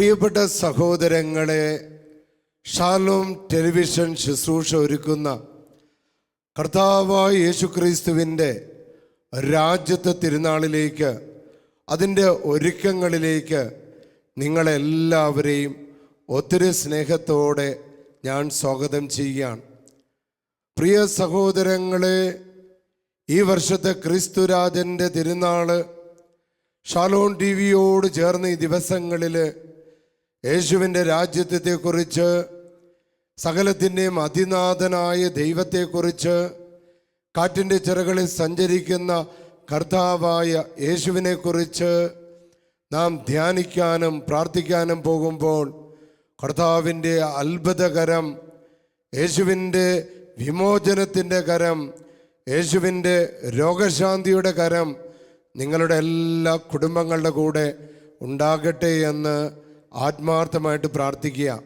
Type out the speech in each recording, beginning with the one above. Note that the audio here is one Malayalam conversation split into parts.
പ്രിയപ്പെട്ട സഹോദരങ്ങളെ ഷാലോം ടെലിവിഷൻ ശുശ്രൂഷ ഒരുക്കുന്ന കർത്താവായ യേശുക്രിസ്തുവിന്റെ രാജ്യത്തെ തിരുനാളിലേക്ക് അതിന്റെ ഒരുക്കങ്ങളിലേക്ക് നിങ്ങളെല്ലാവരെയും ഒത്തിരി സ്നേഹത്തോടെ ഞാൻ സ്വാഗതം ചെയ്യുകയാണ്. പ്രിയ സഹോദരങ്ങളെ ഈ വർഷത്തെ ക്രിസ്തുരാജന്റെ തിരുനാൾ ഷാലോൺ ടി വിയോട് ചേർന്ന് ഈ ദിവസങ്ങളിൽ യേശുവിന്റെ രാജ്യത്തെക്കുറിച്ച് സകലത്തിന്റെയും അതിനാഥനായ ദൈവത്തെക്കുറിച്ച് കാറ്റിന്റെ ചിറകളിൽ സഞ്ചരിക്കുന്ന കർത്താവായ യേശുവിനെക്കുറിച്ച് നാം ധ്യാനിക്കാനും പ്രാർത്ഥിക്കാനും പോകുമ്പോൾ കർത്താവിന്റെ അത്ഭുതകരം യേശുവിന്റെ വിമോചനത്തിന്റെ കരം യേശുവിന്റെ രോഗശാന്തിയുടെ കരം നിങ്ങളുടെ എല്ലാ കുടുംബങ്ങളുടെ കൂടെ ഉണ്ടാകട്ടെ എന്ന് ആത്മാർത്ഥമായിട്ട് പ്രാർത്ഥിക്കുക.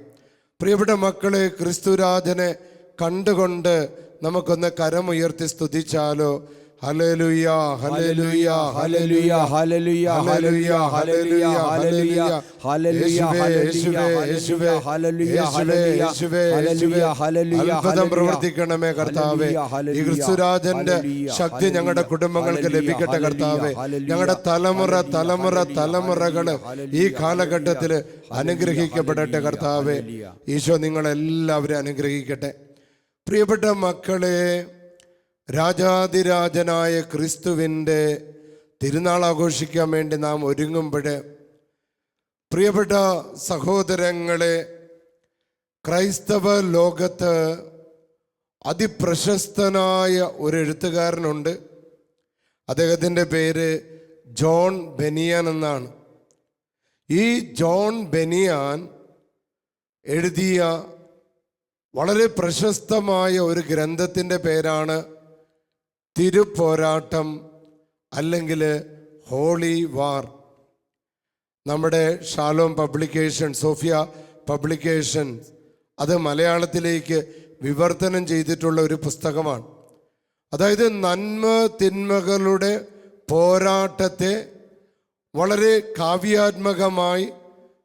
പ്രിയപ്പെട്ട മക്കളെ ക്രിസ്തുരാജനെ കണ്ടുകൊണ്ട് നമുക്കൊന്ന് കരമുയർത്തി സ്തുതിച്ചാലോ? ഹലേലുയ ഹലേലുയ ഹല്ലേലൂയ, ഹല്ലേലൂയ, യേശുവേ, യേശുവേ, ഹല്ലേലൂയ, യേശുവേ, യേശുവേ, ഹല്ലേലൂയ, ഹല്ലേലൂയ, അത്ഭുതം പ്രവർത്തിക്കണമേ കർത്താവേ. ഈ ക്രിസ്തുരാജന്റെ ശക്തി ഞങ്ങളുടെ കുടുംബങ്ങൾക്ക് ലഭിക്കട്ടെ കർത്താവേ. ഞങ്ങളുടെ തലമുറ തലമുറ തലമുറകൾ ഈ കാലഘട്ടത്തിൽ അനുഗ്രഹിക്കപ്പെടട്ടെ കർത്താവേ. ഈശോ നിങ്ങളെല്ലാവരും അനുഗ്രഹിക്കട്ടെ. പ്രിയപ്പെട്ട മക്കളെ രാജാതിരാജനായ ക്രിസ്തുവിന്റെ തിരുനാൾ ആഘോഷിക്കാൻ വേണ്ടി നാം ഒരുങ്ങുമ്പോൾ പ്രിയപ്പെട്ട സഹോദരങ്ങളെ ക്രൈസ്തവ ലോകത്ത് അതിപ്രശസ്തനായ ഒരു എഴുത്തുകാരനുണ്ട്. അദ്ദേഹത്തിന്റെ പേര് ജോൺ ബെനിയാൻ എന്നാണ്. ഈ ജോൺ ബെനിയാൻ എഴുതിയ വളരെ പ്രശസ്തമായ ഒരു ഗ്രന്ഥത്തിന്റെ പേരാണ് തിരുപ്പോരാട്ടം അല്ലെങ്കിൽ ഹോളി വാർ. നമ്മുടെ ഷാലോം പബ്ലിക്കേഷൻ സോഫിയ പബ്ലിക്കേഷൻ അത് മലയാളത്തിലേക്ക് വിവർത്തനം ചെയ്തിട്ടുള്ള ഒരു പുസ്തകമാണ്. അതായത് നന്മ തിന്മകളുടെ പോരാട്ടത്തെ വളരെ കാവ്യാത്മകമായി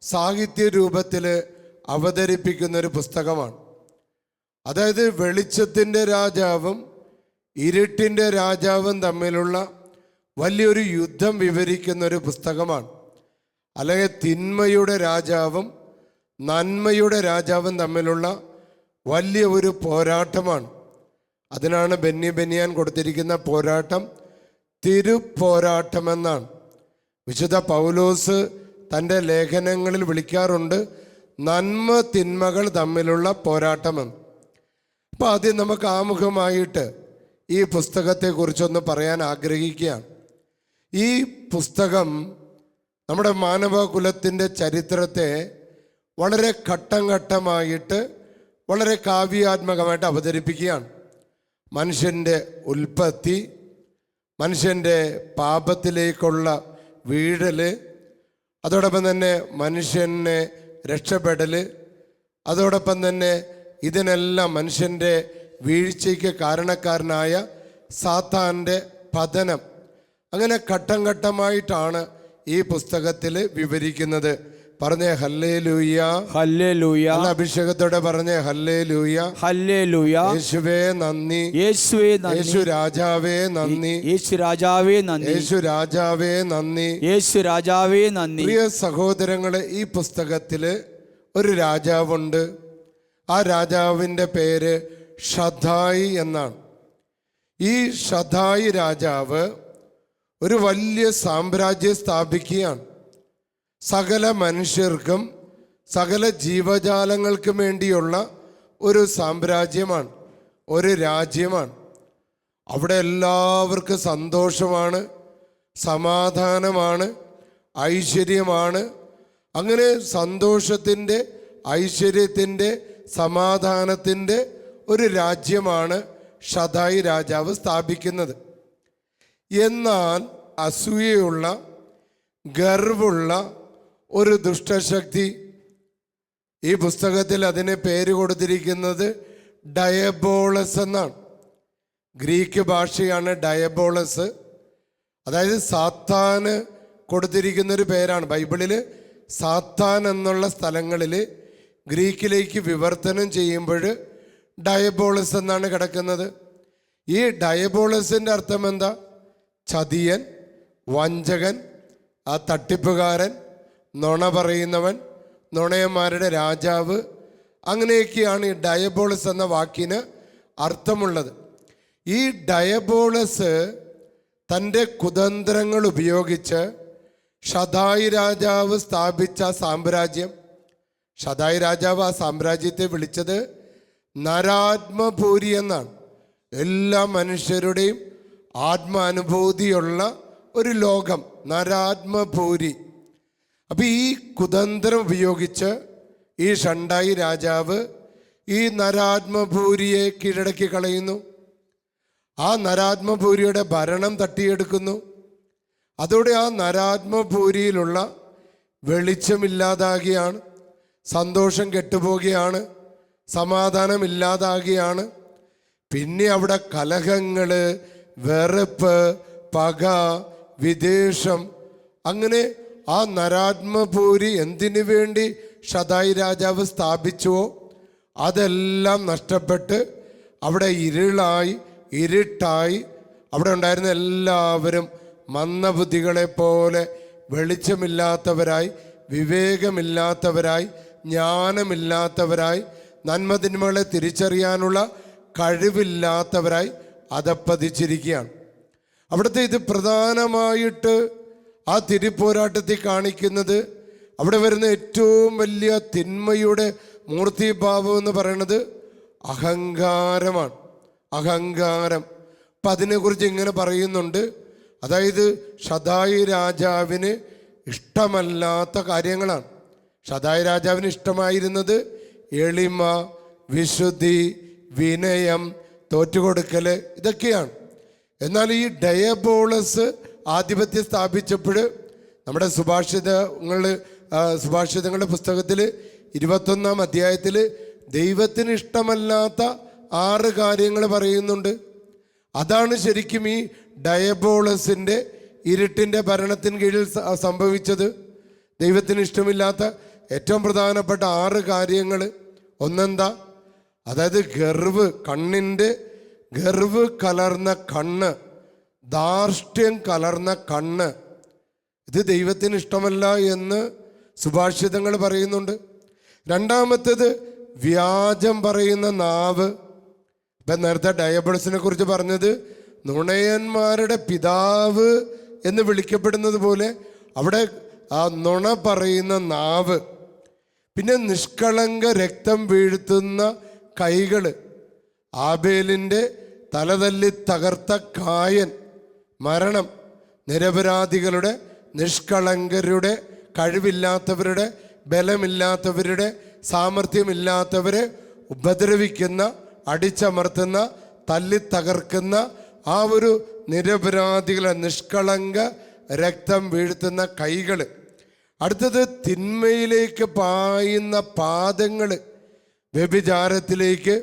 സാഹിത്യ രൂപത്തിൽ അവതരിപ്പിക്കുന്ന ഒരു പുസ്തകമാണ്. അതായത് വെളിച്ചത്തിന്റെ രാജാവും ഇരുട്ടിന്റെ രാജാവും തമ്മിലുള്ള വലിയൊരു യുദ്ധം വിവരിക്കുന്ന ഒരു പുസ്തകമാണ്. അല്ലെങ്കിൽ തിന്മയുടെ രാജാവും നന്മയുടെ രാജാവും തമ്മിലുള്ള വലിയ ഒരു പോരാട്ടമാണ്. അതിനാണ് ബെന്നി ബെന്നിയാൻ കൊടുത്തിരിക്കുന്ന പോരാട്ടം തിരുപ്പോരാട്ടമെന്നാണ് വിശുദ്ധ പൗലോസ് തന്റെ ലേഖനങ്ങളിൽ വിളിക്കാറുണ്ട് നന്മ തിന്മകൾ തമ്മിലുള്ള പോരാട്ടമെന്ന്. അപ്പോൾ ആദ്യം നമുക്ക് ആമുഖമായിട്ട് ഈ പുസ്തകത്തെക്കുറിച്ചൊന്ന് പറയാൻ ആഗ്രഹിക്കുകയാണ്. ഈ പുസ്തകം നമ്മുടെ മാനവകുലത്തിന്റെ ചരിത്രത്തെ വളരെ ഘട്ടം ഘട്ടമായിട്ട് വളരെ കാവ്യാത്മകമായിട്ട് അവതരിപ്പിക്കുകയാണ്. മനുഷ്യന്റെ ഉൽപ്പത്തി മനുഷ്യന്റെ പാപത്തിലേക്കുള്ള വീഴൽ അതോടൊപ്പം തന്നെ മനുഷ്യനെ രക്ഷപ്പെടൽ അതോടൊപ്പം തന്നെ ഇതിനെല്ലാം മനുഷ്യന്റെ വീഴ്ചയ്ക്ക് കാരണക്കാരനായ സാത്താന്റെ പതനം. അങ്ങനെ ഘട്ടം ഘട്ടമായിട്ടാണ് ഈ പുസ്തകത്തിൽ വിവരിക്കുന്നത്. പറഞ്ഞേ ഹല്ലേ ലൂയ ഹല്ലേ ലൂയ അഭിഷേകത്തോടെ പറഞ്ഞേ ഹല്ലേ ലൂയ ഹല്ലേ ലൂയ യേശുവേ നന്ദി. യേശുവേ യേശു രാജാവേ നന്ദി. യേശു രാജാവേ നന്ദി. യേശു രാജാവേ നന്ദി. യേശു രാജാവേ നന്ദി. പ്രിയ സഹോദരങ്ങളെ ഈ പുസ്തകത്തിൽ ഒരു രാജാവുണ്ട്. ആ രാജാവിന്റെ പേര് ഷദായി എന്നാണ്. ഈ ഷദായി രാജാവ് ഒരു വലിയ സാമ്രാജ്യം സ്ഥാപിക്കുകയാണ്. സകല മനുഷ്യർക്കും സകല ജീവജാലങ്ങൾക്കും വേണ്ടിയുള്ള ഒരു സാമ്രാജ്യമാണ് ഒരു രാജ്യമാണ്. അവിടെ എല്ലാവർക്കും സന്തോഷമാണ് സമാധാനമാണ് ഐശ്വര്യമാണ്. അങ്ങനെ സന്തോഷത്തിന്റെ ഐശ്വര്യത്തിന്റെ സമാധാനത്തിന്റെ ഒരു രാജ്യമാണ് ഷദായി രാജാവ് സ്ഥാപിക്കുന്നത്. എന്നാൽ അസൂയയുള്ള ഗർവുള്ള ഒരു ദുഷ്ടശക്തി ഈ പുസ്തകത്തിൽ അതിന് പേര് കൊടുത്തിരിക്കുന്നത് ഡയബോളസ് എന്നാണ്. ഗ്രീക്ക് ഭാഷയാണ് ഡയബോളസ്. അതായത് സാത്താന് കൊടുത്തിരിക്കുന്ന ഒരു പേരാണ്. ബൈബിളിൽ സാത്താൻ എന്നുള്ള സ്ഥലങ്ങളിൽ ഗ്രീക്കിലേക്ക് വിവർത്തനം ചെയ്യുമ്പോൾ ഡയബോളസ് എന്നാണ് കിടക്കുന്നത്. ഈ ഡയബോളസിന്റെ അർത്ഥം എന്താ? ചതിയൻ വഞ്ചകൻ ആ തട്ടിപ്പുകാരൻ നുണ പറയുന്നവൻ നുണയന്മാരുടെ രാജാവ് അങ്ങനെയൊക്കെയാണ് ഈ ഡയബോളസ് എന്ന വാക്കിന് അർത്ഥമുള്ളത്. ഈ ഡയബോളസ് തന്റെ കുതന്ത്രങ്ങൾ ഉപയോഗിച്ച് ഷദായി രാജാവ് സ്ഥാപിച്ച സാമ്രാജ്യം. ഷദായി രാജാവ് ആ സാമ്രാജ്യത്തെ വിളിച്ചത് നരാത്മപൂരി എന്നാണ്. എല്ലാ മനുഷ്യരുടെയും ആത്മാനുഭൂതിയുള്ള ഒരു ലോകം നരാത്മപൂരി അപ്പം ഈ കുതന്ത്രം ഉപയോഗിച്ച് ഈ ഷണ്ടായി രാജാവ് ഈ നരാത്മപൂരിയെ കീഴടക്കി കളയുന്നു. ആ നരാത്മപൂരിയുടെ ഭരണം തട്ടിയെടുക്കുന്നു. അതോടെ ആ നരാത്മപൂരിയിലുള്ള വെളിച്ചമില്ലാതാകുകയാണ്. സന്തോഷം കെട്ടുപോകുകയാണ്. സമാധാനമില്ലാതാകുകയാണ് പിന്നെ അവിടെ കലഹങ്ങൾ വെറുപ്പ് പക വിദേശം അങ്ങനെ ആ നരാത്മപൂരി എന്തിനു വേണ്ടി ഷതായി രാജാവ് സ്ഥാപിച്ചുവോ? അതെല്ലാം നഷ്ടപ്പെട്ട് അവിടെ ഇരുളായി ഇരുട്ടായി അവിടെ ഉണ്ടായിരുന്ന എല്ലാവരും മന്ദബുദ്ധികളെ പോലെ വെളിച്ചമില്ലാത്തവരായി വിവേകമില്ലാത്തവരായി ജ്ഞാനമില്ലാത്തവരായി നന്മതിന്മകളെ തിരിച്ചറിയാനുള്ള കഴിവില്ലാത്തവരായി അതപ്പതിച്ചിരിക്കുകയാണ്. അവിടുത്തെ ഇത് പ്രധാനമായിട്ട് ആ തിരിപ്പോരാട്ടത്തിൽ കാണിക്കുന്നത് അവിടെ വരുന്ന ഏറ്റവും വലിയ തിന്മയുടെ മൂർത്തിഭാവം എന്ന് പറയുന്നത് അഹങ്കാരമാണ്. അഹങ്കാരം. അപ്പം അതിനെക്കുറിച്ച് ഇങ്ങനെ പറയുന്നുണ്ട്. അതായത് ഷദായി രാജാവിന് ഇഷ്ടമല്ലാത്ത കാര്യങ്ങളാണ്. ഷദായി രാജാവിന് ഇഷ്ടമായിരുന്നത് എളിമ വിശുദ്ധി വിനയം തോറ്റുകൊടുക്കൽ ഇതൊക്കെയാണ്. എന്നാൽ ഈ ഡയബോളസ് ആധിപത്യം സ്ഥാപിച്ചപ്പോൾ നമ്മുടെ സുഭാഷിതങ്ങൾ സുഭാഷിതങ്ങളുടെ പുസ്തകത്തിൽ ഇരുപത്തൊന്നാം അധ്യായത്തിൽ ദൈവത്തിന് ഇഷ്ടമല്ലാത്ത ആറ് കാര്യങ്ങൾ പറയുന്നുണ്ട്. അതാണ് ശരിക്കും ഈ ഡയബോളസിന്റെ ഇരുട്ടിന്റെ ഭരണത്തിന് കീഴിൽ സംഭവിച്ചത്. ദൈവത്തിന് ഇഷ്ടമില്ലാത്ത ഏറ്റവും പ്രധാനപ്പെട്ട ആറ് കാര്യങ്ങൾ ഒന്നെന്താ? അതായത് ഗർവ് കണ്ണിന്റെ ഗർവ് കലർന്ന കണ്ണ് ധാർഷ്ട്യം കലർന്ന കണ്ണ്. ഇത് ദൈവത്തിന് ഇഷ്ടമല്ല എന്ന് സുഭാഷിതങ്ങൾ പറയുന്നുണ്ട്. രണ്ടാമത്തേത് വ്യാജം പറയുന്ന നാവ്. ഇപ്പം നേരത്തെ ഡയബിൾസിനെ കുറിച്ച് പറഞ്ഞത് നുണയന്മാരുടെ പിതാവ് എന്ന് വിളിക്കപ്പെടുന്നത് പോലെ അവിടെ ആ നുണ പറയുന്ന നാവ്. പിന്നെ നിഷ്കളങ്ക രക്തം വീഴ്ത്തുന്ന കൈകൾ. ആബേലിന്റെ തലതല്ലി തകർത്ത കായൻ മരണം. നിരപരാധികളുടെ നിഷ്കളങ്കരുടെ കഴിവില്ലാത്തവരുടെ ബലമില്ലാത്തവരുടെ സാമർഥ്യമില്ലാത്തവരെ ഉപദ്രവിക്കുന്ന അടിച്ചമർത്തുന്ന തല്ലി തകർക്കുന്ന ആ ഒരു നിരപരാധികളെ നിഷ്കളങ്ക രക്തം വീഴ്ത്തുന്ന കൈകൾ. അടുത്തത് തിന്മയിലേക്ക് പായുന്ന പാദങ്ങൾ വ്യഭിചാരത്തിലേക്ക്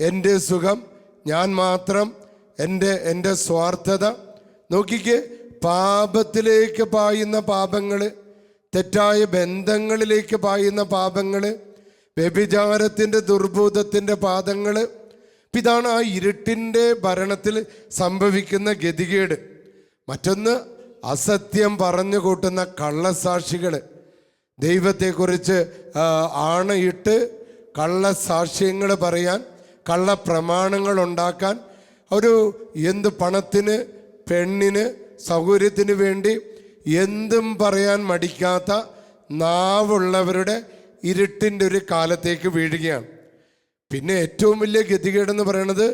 എന്റെ സുഖം ഞാൻ മാത്രം എന്റെ എന്റെ സ്വാർത്ഥത. നോക്കിക്ക് പാപത്തിലേക്ക് പായുന്ന പാപങ്ങൾ തെറ്റായ ബന്ധങ്ങളിലേക്ക് പായുന്ന പാപങ്ങൾ വ്യഭിചാരത്തിന്റെ ദുർബോധത്തിന്റെ പാദങ്ങൾ ഇതാണ് ആ ഇരുട്ടിന്റെ ഭരണത്തിൽ സംഭവിക്കുന്ന ഗതികേട്. മറ്റൊന്ന് അസത്യം പറഞ്ഞു കൂട്ടുന്ന കള്ളസാക്ഷികൾ ദൈവത്തെക്കുറിച്ച് ആണയിട്ട് കള്ളസാക്ഷ്യങ്ങൾ പറയാൻ കള്ളപ്രമാണങ്ങൾ ഉണ്ടാക്കാൻ ഒരു എന്ത് പണത്തിന് പെണ്ണിന് സൗകര്യത്തിന് വേണ്ടി എന്തും പറയാൻ മടിക്കാത്ത നാവുള്ളവരുടെ ഇരുട്ടിന്റെ ഒരു കാലത്തേക്ക് വീഴുകയാണ്. പിന്നെ ഏറ്റവും വലിയ ഗതികേടെന്ന് പറയുന്നത്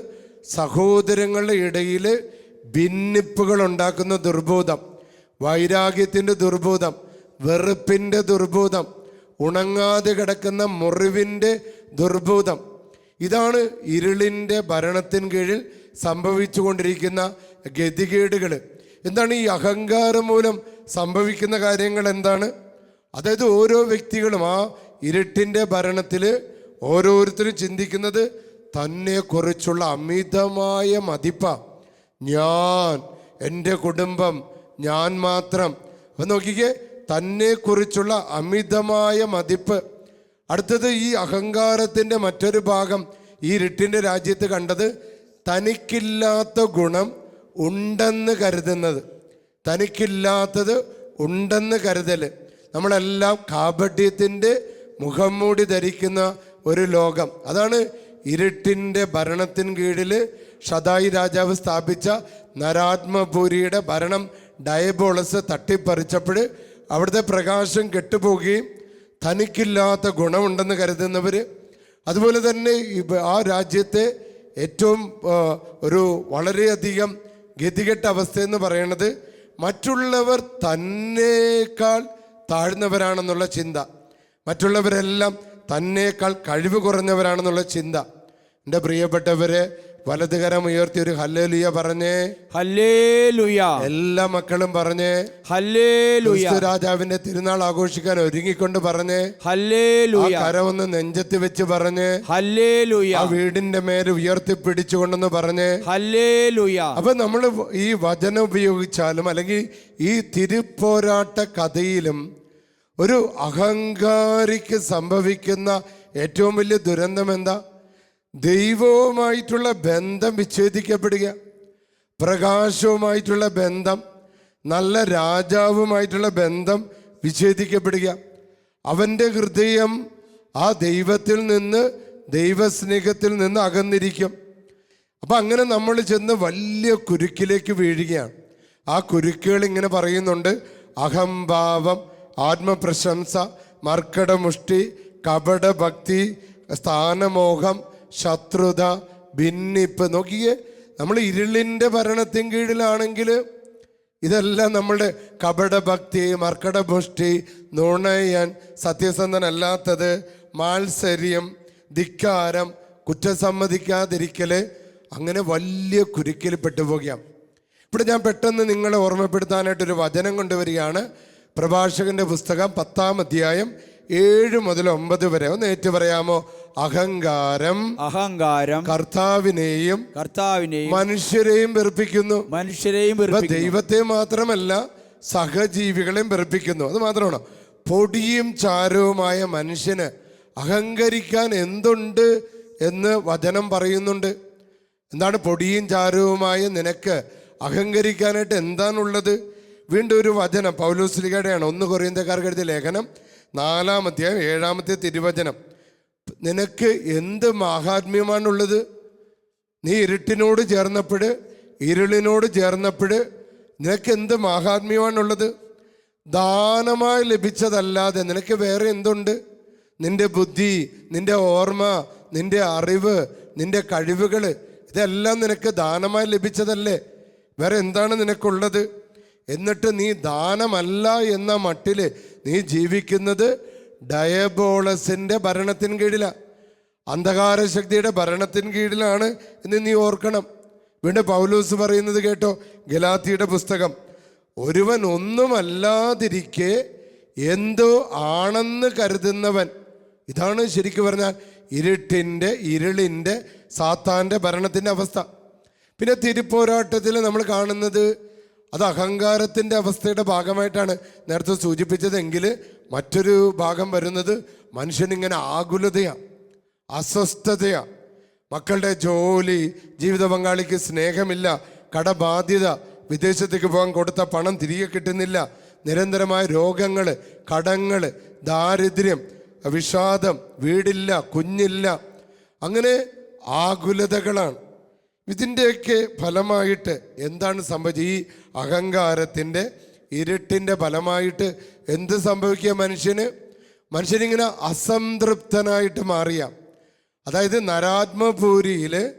സഹോദരങ്ങളുടെ ഇടയിൽ ഭിന്നിപ്പുകൾ ഉണ്ടാക്കുന്ന ദുർബോധം. വൈരാഗ്യത്തിന്റെ ദുർബോധം വെറുപ്പിന്റെ ദുർബോധം ഉണങ്ങാതെ കിടക്കുന്ന മുറിവിന്റെ ദുർബോധം. ഇതാണ് ഇരുളിന്റെ ഭരണത്തിന് കീഴിൽ സംഭവിച്ചു കൊണ്ടിരിക്കുന്ന ഗതികേടുകൾ എന്താണ് ഈ അഹങ്കാരം മൂലം സംഭവിക്കുന്ന കാര്യങ്ങൾ എന്താണ്? അതായത് ഓരോ വ്യക്തികളും ആ ഇരുട്ടിന്റെ ഭരണത്തിൽ ഓരോരുത്തരും ചിന്തിക്കുന്നത് തന്നെക്കുറിച്ചുള്ള അമിതമായ മതിപ്പ. ഞാൻ എന്റെ കുടുംബം ഞാൻ മാത്രം. അപ്പം നോക്കിക്കേ തന്നെക്കുറിച്ചുള്ള അമിതമായ മതിപ്പ്. അടുത്തത് ഈ അഹങ്കാരത്തിന്റെ മറ്റൊരു ഭാഗം ഈ ഇരുട്ടിന്റെ രാജ്യത്ത് കണ്ടത് തനിക്കില്ലാത്ത ഗുണം ഉണ്ടെന്ന് കരുതുന്നത്. തനിക്കില്ലാത്തത് ഉണ്ടെന്ന് കരുതൽ നമ്മളെല്ലാം കാപട്യത്തിന്റെ മുഖം മൂടി ധരിക്കുന്ന ഒരു ലോകം. അതാണ് ഇരുട്ടിന്റെ ഭരണത്തിന് കീഴിൽ ഷദായി രാജാവ് സ്ഥാപിച്ച നരാത്മപുരിയുടെ ഭരണം ഡയബോളസ് തട്ടിപ്പറിച്ചപ്പോൾ അവിടുത്തെ പ്രകാശം കെട്ടുപോകുകയും തനിക്കില്ലാത്ത ഗുണമുണ്ടെന്ന് കരുതുന്നവർ. അതുപോലെ തന്നെ ആ രാജ്യത്തെ ഏറ്റവും ഒരു വളരെയധികം ഗതികെട്ട അവസ്ഥയെന്ന് പറയുന്നത് മറ്റുള്ളവർ തന്നേക്കാൾ താഴ്ന്നവരാണെന്നുള്ള ചിന്ത. മറ്റുള്ളവരെല്ലാം തന്നേക്കാൾ കഴിവ് കുറഞ്ഞവരാണെന്നുള്ള ചിന്ത. എന്റെ പ്രിയപ്പെട്ടവരെ വലതുകരം ഉയർത്തി ഒരു ഹല്ലേലുയ പറഞ്ഞേ. ഹല്ലേലൂയ. എല്ലാ മക്കളും പറഞ്ഞേ. ഹല്ലേലൂയ. ലുയ രാജാവിന്റെ തിരുനാൾ ആഘോഷിക്കാൻ ഒരുങ്ങിക്കൊണ്ട് പറഞ്ഞേ. ഹല്ലേലൂയ. കരമൊന്ന് നെഞ്ചത്ത് വെച്ച് പറഞ്ഞ്. ഹല്ലേലൂയ. ആ വീടിന്റെ മേൽ ഉയർത്തി പിടിച്ചുകൊണ്ടെന്ന് പറഞ്ഞ്. ഹല്ലേലൂയ. അപ്പൊ നമ്മൾ ഈ വചനം ഉപയോഗിച്ചാലും അല്ലെങ്കിൽ ഈ തിരുപ്പോരാട്ട കഥയിലും ഒരു അഹങ്കാരിക്ക് സംഭവിക്കുന്ന ഏറ്റവും വലിയ ദുരന്തം എന്താ? ദൈവവുമായിട്ടുള്ള ബന്ധം വിച്ഛേദിക്കപ്പെടുക പ്രകാശവുമായിട്ടുള്ള ബന്ധം നല്ല രാജാവുമായിട്ടുള്ള ബന്ധം വിച്ഛേദിക്കപ്പെടുക. അവന്റെ ഹൃദയം ആ ദൈവത്തിൽ നിന്ന് ദൈവസ്നേഹത്തിൽ നിന്ന് അകന്നിരിക്കും. അപ്പം അങ്ങനെ നമ്മൾ ചെന്ന് വലിയ കുരുക്കിലേക്ക് വീഴുകയാണ്. ആ കുരുക്കുകൾ ഇങ്ങനെ പറയുന്നുണ്ട് അഹംഭാവം ആത്മപ്രശംസ മർക്കടമുഷ്ടി കപടഭക്തി സ്ഥാനമോഹം ശത്രുത ഭിന്നിപ്പ്. നോക്കിയേ നമ്മൾ ഇരുളിന്റെ ഭരണത്തിൻ കീഴിലാണെങ്കിൽ ഇതെല്ലാം നമ്മളുടെ കപടഭക്തി മർക്കടപുഷ്ടി നുണയൻ സത്യസന്ധനല്ലാത്തത് മാത്സര്യം ധിക്കാരം കുറ്റം സമ്മതിക്കാതിരിക്കൽ അങ്ങനെ വലിയ കുരുക്കിൽ പെട്ടുപോകാം ഇവിടെ ഞാൻ പെട്ടെന്ന് നിങ്ങളെ ഓർമ്മപ്പെടുത്താനായിട്ടൊരു വചനം കൊണ്ടുവരികയാണ്. പ്രഭാഷകന്റെ പുസ്തകം പത്താം അധ്യായം ഏഴ് മുതൽ ഒമ്പത് വരെ. ഒന്ന് ഏറ്റു പറയാമോ? അഹങ്കാരം അഹങ്കാരം കർത്താവിനെയും കർത്താവിനെയും മനുഷ്യരെയും വെറുപ്പിക്കുന്നു. മനുഷ്യരെയും ദൈവത്തെ മാത്രമല്ല സഹജീവികളെയും വെറുപ്പിക്കുന്നു. അത് മാത്രമാണ്. പൊടിയും ചാരവുമായ മനുഷ്യന് അഹങ്കരിക്കാൻ എന്തുണ്ട് എന്ന് വചനം പറയുന്നുണ്ട്. എന്താണ് പൊടിയും ചാരവുമായ നിനക്ക് അഹങ്കരിക്കാനായിട്ട് എന്താണുള്ളത്? വീണ്ടും ഒരു വചനം. പൗലോസ്ലികയുടെയാണ് ഒന്ന് കൊറിയന്തക്കാർക്ക് എഴുതിയ ലേഖനം. നാലാം അധ്യായം ഏഴാമത്തെ തിരുവചനം. നിനക്ക് എന്ത് മാഹാത്മ്യമാണുള്ളത്? നീ ഇരുട്ടിനോട് ചേർന്നപ്പോൾ ഇരുളിനോട് ചേർന്നപ്പോൾ നിനക്ക് എന്ത് മാഹാത്മ്യമാണുള്ളത്? ദാനമായി ലഭിച്ചതല്ലാതെ നിനക്ക് വേറെ എന്തുണ്ട്? നിന്റെ ബുദ്ധി നിന്റെ ഓർമ്മ നിന്റെ അറിവ് നിന്റെ കഴിവുകൾ ഇതെല്ലാം നിനക്ക് ദാനമായി ലഭിച്ചതല്ലേ? വേറെ എന്താണ് നിനക്കുള്ളത്? എന്നിട്ട് നീ ദാനമല്ല എന്ന മട്ടിൽ നീ ജീവിക്കുന്നത് ഡയബോളസിന്റെ ഭരണത്തിന് കീഴിലാണ് അന്ധകാര ശക്തിയുടെ ഭരണത്തിന് കീഴിലാണ് എന്ന് നീ ഓർക്കണം. വീണ്ടും പൗലൂസ് പറയുന്നത് കേട്ടോ ഗലാത്തിയുടെ പുസ്തകം. ഒരുവൻ ഒന്നുമല്ലാതിരിക്കെ എന്തോ ആണെന്ന് കരുതുന്നവൻ. ഇതാണ് ശരിക്കു പറഞ്ഞാൽ ഇരുട്ടിന്റെ ഇരുളിന്റെ സാത്താന്റെ ഭരണത്തിന്റെ അവസ്ഥ. പിന്നെ തിരുപ്പോരാട്ടത്തിൽ നമ്മൾ കാണുന്നത് അത് അഹങ്കാരത്തിന്റെ അവസ്ഥയുടെ ഭാഗമായിട്ടാണ് നേരത്തെ സൂചിപ്പിച്ചതെങ്കിൽ മറ്റൊരു ഭാഗം വരുന്നത് മനുഷ്യനിങ്ങനെ ആകുലതയാണ് അസ്വസ്ഥതയാണ് മക്കളുടെ ജോലി ജീവിത പങ്കാളിക്ക് സ്നേഹമില്ല കടബാധ്യത വിദേശത്തേക്ക് പോകാൻ കൊടുത്ത പണം തിരികെ കിട്ടുന്നില്ല നിരന്തരമായ രോഗങ്ങൾ കടങ്ങൾ ദാരിദ്ര്യം വിഷാദം വീടില്ല കുഞ്ഞില്ല. അങ്ങനെ ആകുലതകളാണ്. ഇതിന്റെയൊക്കെ ഫലമായിട്ട് എന്താണ് സംഭവിച്ചത്? ഈ അഹങ്കാരത്തിന്റെ ഇരുട്ടിന്റെ ഫലമായിട്ട് എന്ത് സംഭവിക്കുക മനുഷ്യന്? മനുഷ്യനിങ്ങനെ അസംതൃപ്തനായിട്ട് മാറിയ. അതായത് നരാത്മപൂരിയിൽ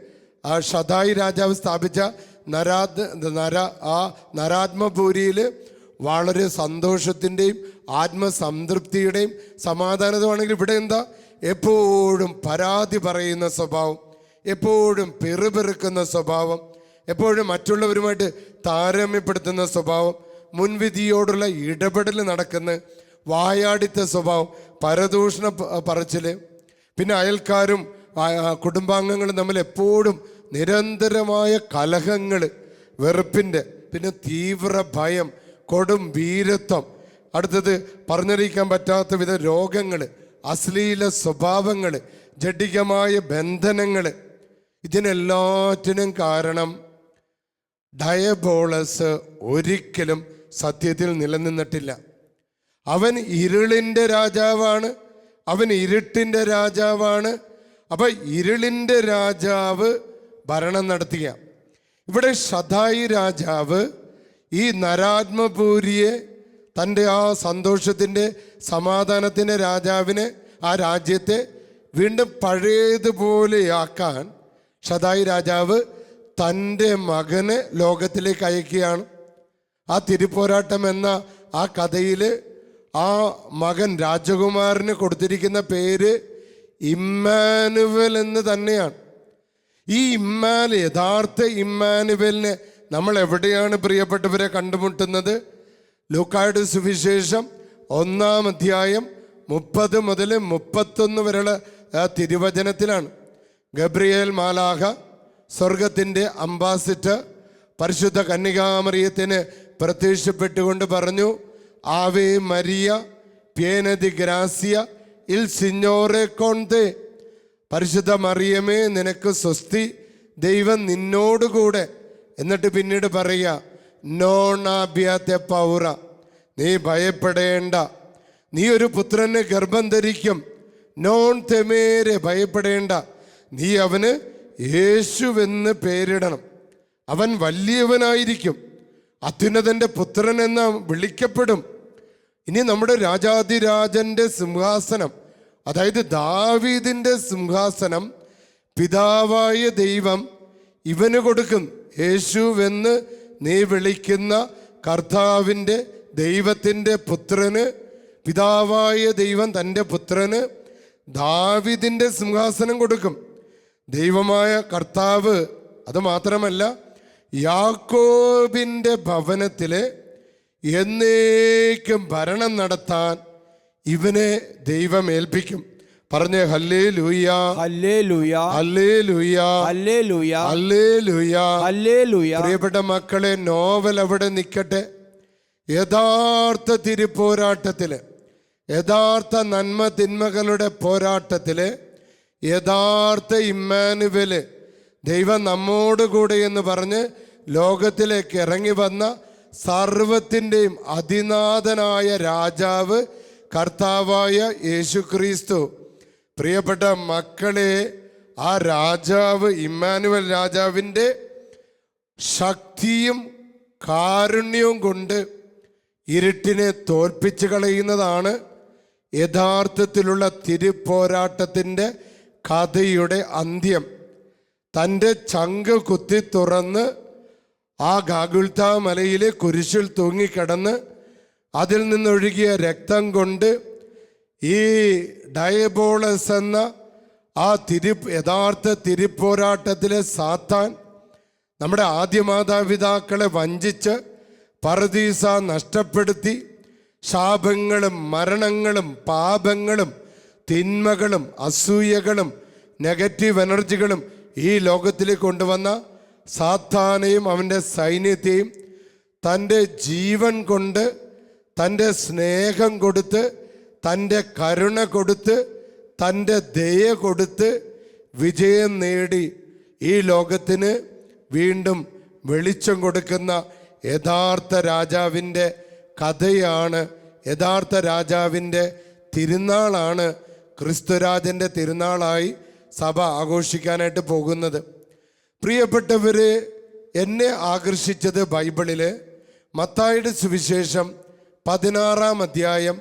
ആ ഷദായി രാജാവ് സ്ഥാപിച്ച നരാത് നര ആ നരാത്മപൂരിയിൽ വളരെ സന്തോഷത്തിന്റെയും ആത്മസംതൃപ്തിയുടെയും സമാധാനതുമാണെങ്കിൽ ഇവിടെ എന്താ? എപ്പോഴും പരാതി പറയുന്ന സ്വഭാവം എപ്പോഴും പെറുപെറുക്കുന്ന സ്വഭാവം എപ്പോഴും മറ്റുള്ളവരുമായിട്ട് താരമ്യപ്പെടുത്തുന്ന സ്വഭാവം മുൻവിധിയോടുള്ള ഇടപെടൽ നടക്കുന്ന വായാടിത്ത സ്വഭാവം പരദൂഷണ പറച്ചിൽ പിന്നെ അയൽക്കാരും കുടുംബാംഗങ്ങളും തമ്മിൽ എപ്പോഴും നിരന്തരമായ കലഹങ്ങൾ വെറുപ്പിന്റെ പിന്നെ തീവ്ര ഭയം കൊടും വീരത്വം. അടുത്തത് പറഞ്ഞറിയിക്കാൻ പറ്റാത്ത വിധ രോഗങ്ങൾ അശ്ലീല സ്വഭാവങ്ങൾ ജഡികമായ ബന്ധനങ്ങൾ ഇതിനെല്ലാറ്റിനും കാരണം ഡയബോളസ് ഒരിക്കലും സത്യത്തിൽ നിലനിന്നിട്ടില്ല. അവൻ ഇരുളിന്റെ രാജാവാണ് അവൻ ഇരുട്ടിന്റെ രാജാവാണ്. അപ്പൊ ഇരുളിന്റെ രാജാവ് ഭരണം നടത്തിയ. ഇവിടെ ഷതായി രാജാവ് ഈ നരാത്മപൂരിയെ തന്റെ ആ സന്തോഷത്തിന്റെ സമാധാനത്തിന്റെ രാജാവിനെ ആ രാജ്യത്തെ വീണ്ടും പഴയതുപോലെയാക്കാൻ ഷതായി രാജാവ് തന്റെ മകനെ ലോകത്തിലേക്ക് അയക്കുകയാണ്. ആ തിരുപ്പോരാട്ടം എന്ന ആ കഥയിൽ ആ മകൻ രാജകുമാരന് കൊടുത്തിരിക്കുന്ന പേര് ഇമ്മാനുവൽ എന്ന് തന്നെയാണ്. ഈ ഇമ്മാൻ യഥാർത്ഥ ഇമ്മാനുവലിനെ നമ്മൾ എവിടെയാണ് പ്രിയപ്പെട്ടവരെ കണ്ടുമുട്ടുന്നത്? ലൂക്കായുടെ സുവിശേഷം ഒന്നാം അധ്യായം മുപ്പത് മുതൽ മുപ്പത്തൊന്ന് വരെയുള്ള തിരുവചനത്തിലാണ്. ഗബ്രിയേൽ മാലാഹ സ്വർഗത്തിന്റെ അംബാസിഡർ പരിശുദ്ധ കന്യകാമറിയത്തിന് പ്രത്യക്ഷപ്പെട്ടുകൊണ്ട് പറഞ്ഞു ആവേ മരിയ പ്യേനതി ഗ്രാസിയ ഇൽ സിഞ്ഞോറെ കോൺതേ. പരിശുദ്ധ മറിയമേ നിനക്ക് സ്വസ്തി ദൈവം നിന്നോടുകൂടെ. എന്നിട്ട് പിന്നീട് പറയുക നോണാഭ്യാത്തെ പൗറ നീ ഭയപ്പെടേണ്ട. നീ ഒരു പുത്രനെ ഗർഭം ധരിക്കും. നോൺ തെമേരെ ഭയപ്പെടേണ്ട. നീ അവന് യേശുവെന്ന് പേരിടണം. അവൻ വലിയവനായിരിക്കും. അത്യുന്നതന്റെ പുത്രൻ എന്ന് വിളിക്കപ്പെടും. ഇനി നമ്മുടെ രാജാതിരാജന്റെ സിംഹാസനം അതായത് ദാവീദിന്റെ സിംഹാസനം പിതാവായ ദൈവം ഇവന് കൊടുക്കും. യേശുവെന്ന് നീ വിളിക്കുന്ന കർത്താവിന്റെ ദൈവത്തിന്റെ പുത്രന് പിതാവായ ദൈവം തന്റെ പുത്രന് ദാവിദിന്റെ സിംഹാസനം കൊടുക്കും. ദൈവമായ കർത്താവ് അത് മാത്രമല്ല യാക്കോബിന്റെ ഭവനത്തിലെ എന്നേക്കും ഭരണം നടത്താൻ ഇവനെ ദൈവം ഏൽപ്പിക്കും. പറഞ്ഞ് ഹല്ലേ ലൂയ ഹല്ലേ ലൂയ ഹല്ലേ ലൂയ ഹല്ലേ ലൂയ ഹല്ലേ ലൂയ ഹല്ലേ ലൂയ പ്രിയപ്പെട്ട മക്കളെ നോവൽ അവിടെ നിൽക്കട്ടെ യഥാർത്ഥ തിരുപ്പോരാട്ടത്തിൽ യഥാർത്ഥ നന്മ തിന്മകളുടെ പോരാട്ടത്തിൽ യഥാർത്ഥ ഇമ്മാനുവൽ ദൈവം നമ്മോട് കൂടെ എന്ന് പറഞ്ഞ് ലോകത്തിലേക്ക് ഇറങ്ങി വന്ന സർവത്തിന്റെയും അതിനാഥനായ രാജാവ് കർത്താവായ യേശു യേശുക്രിസ്തു. പ്രിയപ്പെട്ട മക്കളെ ആ രാജാവ് ഇമ്മാനുവൽ രാജാവിന്റെ ശക്തിയും കാരുണ്യവും കൊണ്ട് ഇരുട്ടിനെ തോൽപ്പിച്ച് കളയുന്നതാണ് യഥാർത്ഥത്തിലുള്ള തിരുപ്പോരാട്ടത്തിന്റെ കഥയുടെ അന്ത്യം. തന്റെ ചങ്ക് കുത്തി തുറന്ന് ആ ഗാഗുൽത്ത മലയിലെ കുരിശിൽ തൂങ്ങിക്കിടന്ന് അതിൽ നിന്നൊഴുകിയ രക്തം കൊണ്ട് ഈ ഡയബോളസ് എന്ന ആ തിരി യഥാർത്ഥ തിരുപ്പോരാട്ടത്തിലെ സാത്താൻ നമ്മുടെ ആദ്യ മാതാപിതാക്കളെ വഞ്ചിച്ച് പറദീസ നഷ്ടപ്പെടുത്തി. ശാപങ്ങളും മരണങ്ങളും പാപങ്ങളും തിന്മകളും അസൂയകളും നെഗറ്റീവ് എനർജികളും ഈ ലോകത്തിലേക്ക് കൊണ്ടുവന്ന സാത്താനെയും അവന്റെ സൈന്യത്തെയും തന്റെ ജീവൻ കൊണ്ട് തന്റെ സ്നേഹം കൊടുത്ത് തന്റെ കരുണ കൊടുത്ത് തന്റെ ദയ കൊടുത്ത് വിജയം നേടി ഈ ലോകത്തിന് വീണ്ടും വെളിച്ചം കൊടുക്കുന്ന യഥാർത്ഥ രാജാവിന്റെ കഥയാണ് യഥാർത്ഥ രാജാവിന്റെ തിരുനാളാണ് ക്രിസ്തുരാജന്റെ തിരുനാളായി സഭ ആഘോഷിക്കാനായിട്ട് പോകുന്നത്. പ്രിയപ്പെട്ടവർ എന്നെ ആകർഷിച്ചത് ബൈബിളിൽ മത്തായുടെ സുവിശേഷം പതിനാറാം അധ്യായം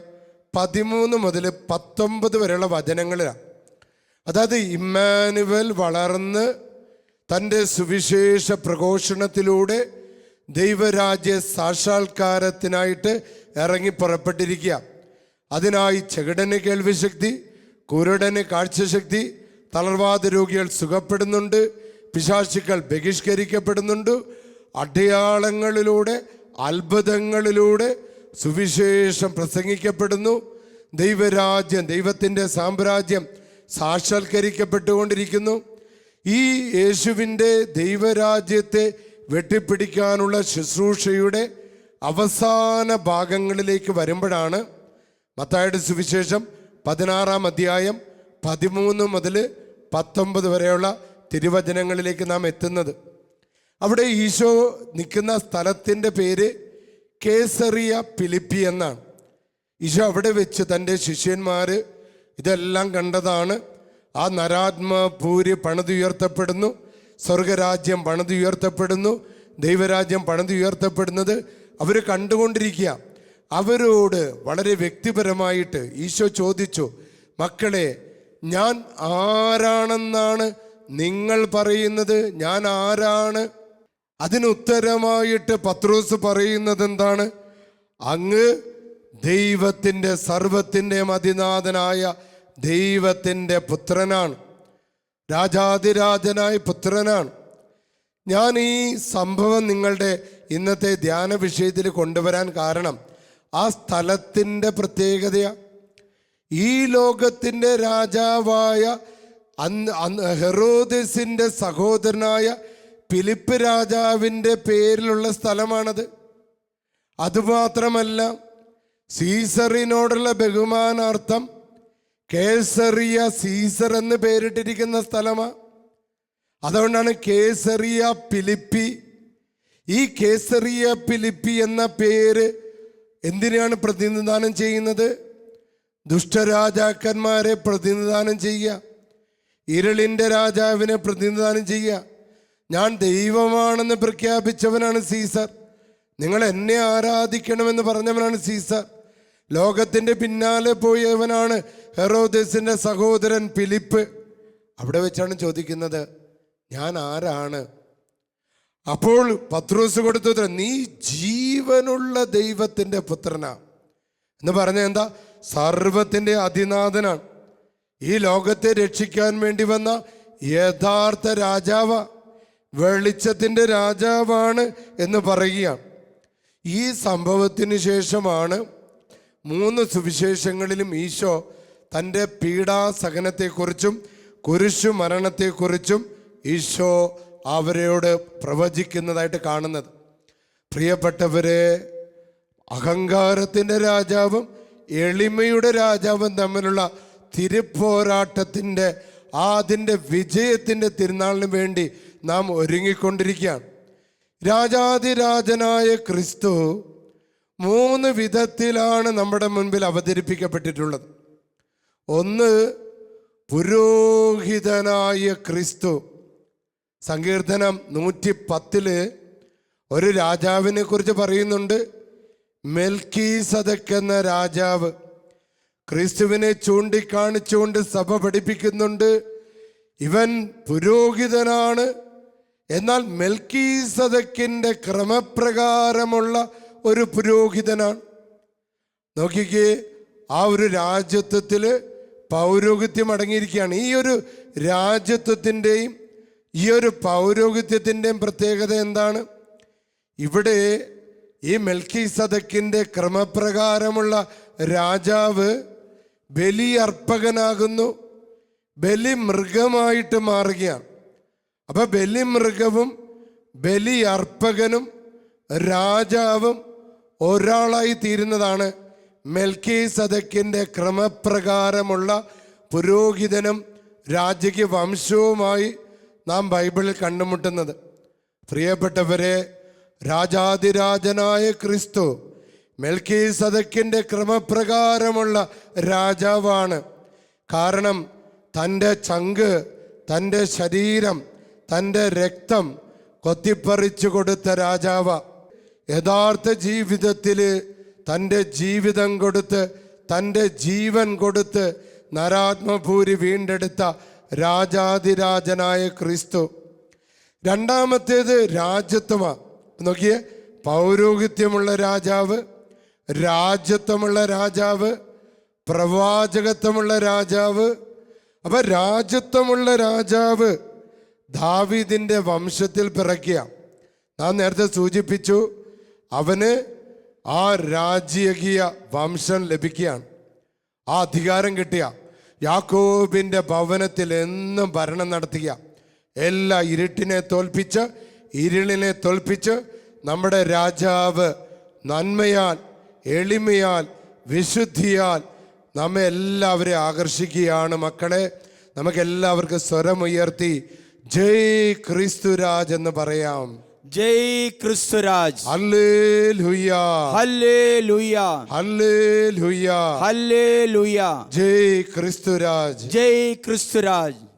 പതിമൂന്ന് മുതൽ പത്തൊമ്പത് വരെയുള്ള വചനങ്ങളിലാണ് അതായത് ഇമ്മാനുവൽ വളർന്ന് തന്റെ സുവിശേഷ പ്രഘോഷണത്തിലൂടെ ദൈവരാജ്യ സാക്ഷാത്കാരത്തിനായിട്ട് ഇറങ്ങി പുറപ്പെട്ടിരിക്കുക. അതിനായി ചെകിടന് കേൾവിശക്തി കുരുടന് കാഴ്ചശക്തി തളർവാദ രോഗികൾ സുഖപ്പെടുന്നുണ്ട് പിശാശുക്കൾ ബഹിഷ്കരിക്കപ്പെടുന്നുണ്ട് അടയാളങ്ങളിലൂടെ അത്ഭുതങ്ങളിലൂടെ സുവിശേഷം പ്രസംഗിക്കപ്പെടുന്നു. ദൈവരാജ്യം ദൈവത്തിന്റെ സാമ്രാജ്യം സാക്ഷാത്കരിക്കപ്പെട്ടുകൊണ്ടിരിക്കുന്നു. ഈ യേശുവിന്റെ ദൈവരാജ്യത്തെ വെട്ടിപ്പിടിക്കാനുള്ള ശുശ്രൂഷയുടെ അവസാന ഭാഗങ്ങളിലേക്ക് വരുമ്പോഴാണ് മത്തായുടെ സുവിശേഷം പതിനാറാം അധ്യായം പതിമൂന്ന് മുതൽ പത്തൊമ്പത് വരെയുള്ള തിരുവചനങ്ങളിലേക്ക് നാം എത്തുന്നത്. അവിടെ ഈശോ നിൽക്കുന്ന സ്ഥലത്തിന്റെ പേര് കേസറിയ പിലിപ്പി എന്നാണ്. ഈശോ അവിടെ വെച്ച് തന്റെ ശിഷ്യന്മാർ ഇതെല്ലാം കണ്ടതാണ്. ആ നരാത്മ ഭൂരി പണിതുയർത്തപ്പെടുന്നു. സ്വർഗരാജ്യം പണിതുയർത്തപ്പെടുന്നു. ദൈവരാജ്യം പണിതുയർത്തപ്പെടുന്നത്. അവർ കണ്ടുകൊണ്ടിരിക്കുക. അവരോട് വളരെ വ്യക്തിപരമായിട്ട് ഈശോ ചോദിച്ചു മക്കളെ ഞാൻ ആരാണെന്നാണ് നിങ്ങൾ പറയുന്നത്? ഞാൻ ആരാണ്? അതിനുത്തരമായിട്ട് പത്രോസ് പറയുന്നത് എന്താണ്? അങ്ങ് ദൈവത്തിന്റെ സർവത്തിന്റെ അതിനാഥനായ ദൈവത്തിന്റെ പുത്രനാണ്. രാജാതിരാജനായ പുത്രനാണ്. ഞാൻ ഈ സംഭവം നിങ്ങളുടെ ഇന്നത്തെ ധ്യാന വിഷയത്തിൽ കൊണ്ടുവരാൻ കാരണം ആ സ്ഥലത്തിന്റെ പ്രത്യേകതയാണ് ഈ ലോകത്തിന്റെ രാജാവായ അന്ന് അന്ന് ഹെറോദസിന്റെ സഹോദരനായ ഫിലിപ്പ് രാജാവിന്റെ പേരിലുള്ള സ്ഥലമാണത്. അതുമാത്രമല്ല സീസറിനോടുള്ള ബഹുമാനാർത്ഥം കേസറിയ സീസർ എന്ന് പേരിട്ടിരിക്കുന്ന സ്ഥലമാണ് അതുകൊണ്ടാണ് കേസറിയ പിലിപ്പി ഈ കേസറിയ പിലിപ്പി എന്ന പേര് എന്തിനാണ് പ്രതിനിധാനം ചെയ്യുന്നത്? ദുഷ്ടരാജാക്കന്മാരെ പ്രതിനിധാനം ചെയ്യുക. ഇരളിന്റെ രാജാവിനെ പ്രതിനിധാനം ചെയ്യുക. ഞാൻ ദൈവമാണെന്ന് പ്രഖ്യാപിച്ചവനാണ് സീസർ. നിങ്ങൾ എന്നെ ആരാധിക്കണമെന്ന് പറഞ്ഞവനാണ് സീസർ. ലോകത്തിന്റെ പിന്നാലെ പോയവനാണ് ഹെറോദസിന്റെ സഹോദരൻ ഫിലിപ്പ്. അവിടെ വെച്ചാണ് ചോദിക്കുന്നത് ഞാൻ ആരാണ്? അപ്പോൾ പത്രോസ് കൊടുത്തു നീ ജീവനുള്ള ദൈവത്തിന്റെ പുത്രനാ. എന്ന് പറഞ്ഞ എന്താ? സർവത്തിന്റെ അതിനാഥനാണ് ഈ ലോകത്തെ രക്ഷിക്കാൻ വേണ്ടി വന്ന യഥാർത്ഥ രാജാവ വെളിച്ചത്തിന്റെ രാജാവാണ് എന്ന് പറയുകയാണ്. ഈ സംഭവത്തിന് ശേഷമാണ് മൂന്ന് സുവിശേഷങ്ങളിലും ഈശോ തന്റെ പീഡാസഹനത്തെക്കുറിച്ചും കുരിശു മരണത്തെക്കുറിച്ചും ഈശോ അവരോട് പ്രവചിക്കുന്നതായിട്ട് കാണുന്നത്. പ്രിയപ്പെട്ടവരെ അഹങ്കാരത്തിന്റെ രാജാവും എളിമയുടെ രാജാവും തമ്മിലുള്ള തിരുപ്പോരാട്ടത്തിന്റെ ആ അതിന്റെ വിജയത്തിന്റെ തിരുനാളിന് വേണ്ടി നാം ഒരുങ്ങിക്കൊണ്ടിരിക്കുകയാണ്. രാജാതിരാജനായ ക്രിസ്തു മൂന്ന് വിധത്തിലാണ് നമ്മുടെ മുൻപിൽ അവതരിപ്പിക്കപ്പെട്ടിട്ടുള്ളത്. ഒന്ന് പുരോഹിതനായ ക്രിസ്തു. സങ്കീർത്തനം നൂറ്റി പത്തിൽ ഒരു രാജാവിനെ കുറിച്ച് പറയുന്നുണ്ട്. മെൽക്കി എന്ന രാജാവ് ക്രിസ്തുവിനെ ചൂണ്ടിക്കാണിച്ചുകൊണ്ട് സഭ പഠിപ്പിക്കുന്നുണ്ട്. ഇവൻ പുരോഹിതനാണ്. എന്നാൽ മെൽക്കി സദക്കിന്റെ ക്രമപ്രകാരമുള്ള ഒരു പുരോഹിതനാണ്. നോക്കിക്കേ ആ ഒരു രാജ്യത്വത്തിൽ പൗരോഹിത്യം അടങ്ങിയിരിക്കുകയാണ്. ഈ ഒരു രാജ്യത്വത്തിന്റെയും ഈ ഒരു പൗരോഹിത്യത്തിന്റെയും പ്രത്യേകത എന്താണ്? ഇവിടെ ഈ മെൽക്കി സദക്കിന്റെ ക്രമപ്രകാരമുള്ള രാജാവ് ബലി അർപ്പകനാകുന്നു ബലി മൃഗമായിട്ട് മാറുകയാണ്. അപ്പം ബലി മൃഗവും ബലി അർപ്പകനും രാജാവും ഒരാളായി തീരുന്നതാണ് മെൽക്കി സദക്കിന്റെ ക്രമപ്രകാരമുള്ള പുരോഹിതനും രാജകീയ വംശവുമായി നാം ബൈബിളിൽ കണ്ടുമുട്ടുന്നത്. പ്രിയപ്പെട്ടവരെ രാജാതിരാജനായ ക്രിസ്തു മെൽക്കി സദക്കിന്റെ ക്രമപ്രകാരമുള്ള രാജാവാണ്. കാരണം തന്റെ ചങ്ക് തന്റെ ശരീരം തന്റെ രക്തം കൊത്തിപ്പറിച്ചു കൊടുത്ത രാജാവ. യഥാർത്ഥ ജീവിതത്തിൽ തന്റെ ജീവിതം കൊടുത്ത് തന്റെ ജീവൻ കൊടുത്ത് നരാത്മഭൂരി വീണ്ടെടുത്ത രാജാതിരാജനായ ക്രിസ്തു. രണ്ടാമത്തേത് രാജ്യത്വമാണ് നോക്കിയേ പൗരോഹിത്യമുള്ള രാജാവ് രാജ്യത്വമുള്ള രാജാവ് പ്രവാചകത്വമുള്ള രാജാവ്. അപ്പൊ രാജ്യത്വമുള്ള രാജാവ് ദാവീദിന്റെ വംശത്തിൽ പിറക്കിയ. നാം നേരത്തെ സൂചിപ്പിച്ചു അവന് ആ രാജകീയ വംശം ലഭിക്കുകയാണ്. ആ അധികാരം കിട്ടിയ. യാക്കോബിന്റെ ഭവനത്തിൽ എന്നും ഭരണം നടത്തുക എല്ലാ ഇരുട്ടിനെ തോൽപ്പിച്ച് ഇരുളിനെ തോൽപ്പിച്ച് നമ്മുടെ രാജാവ് നന്മയാൽ എളിമയാൽ വിശുദ്ധിയാൽ നമ്മെ എല്ലാവരെയും ആകർഷിക്കുകയാണ് മക്കളെ. നമുക്കെല്ലാവർക്കും സ്വരമുയർത്തി ജയ് ക്രിസ്തുരാജ് എന്ന് പറയാം. ജയ് ക്രിസ്തുരാജ് ജയ് ക്രിസ്തുരാജ് ജയ് ക്രിസ്തുരാജ്